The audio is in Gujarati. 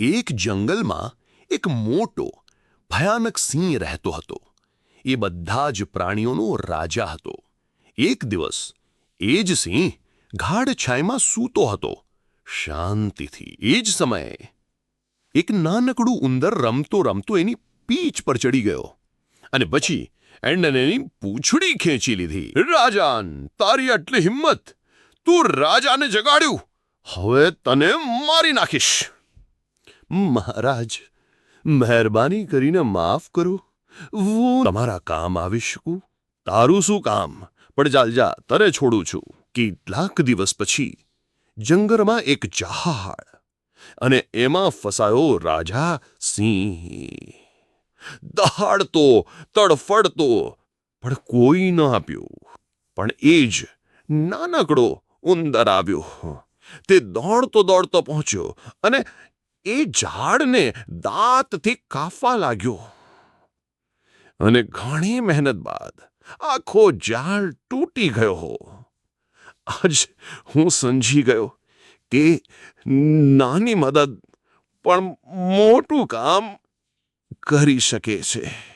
એક જંગલમાં એક મોટો, ભયાનક સિંહ રહેતો હતો. એ બધા જ પ્રાણીઓનો રાજા હતો. એક દિવસ એ જ સિંહ ગાઢ છાયમાં સૂતો હતો. શાંતિથી, એ જ સમયે એક નાનકડું ઉંદર રમતો રમતો એની પીચ પર ચડી ગયો અને પછી એણે એની પૂંછડી ખેંચી લીધી. રાજાન, તારી આટલી હિંમત તું રાજાને જગાડ્યું. હવે તને મારી નાખીશ. મહારાજ, મહેરબાની કરીને માફ કરો. હું તમારા કામ આવી શકું? તારું શું કામ? પણ ચાલ, જા, તને છોડું છું. કેટલાક દિવસ પછી જંગલમાં એક જહાડ અને એમાં ફસાયો રાજા સિંહ. દહાડતો, તડફડતો, પણ કોઈ ન આપ્યું. પણ એ જ નાનકડો ઉંદર આવ્યો. તે દોડતો દોડતો પહોંચ્યો અને એ ઝાડને દાંતથી કાફવા લાગ્યો. અને ઘણી મહેનત બાદ આખો ઝાડ તૂટી ગયો આજ હું સમજી ગયો કે નાની મદદ પણ મોટું કામ કરી શકે છે.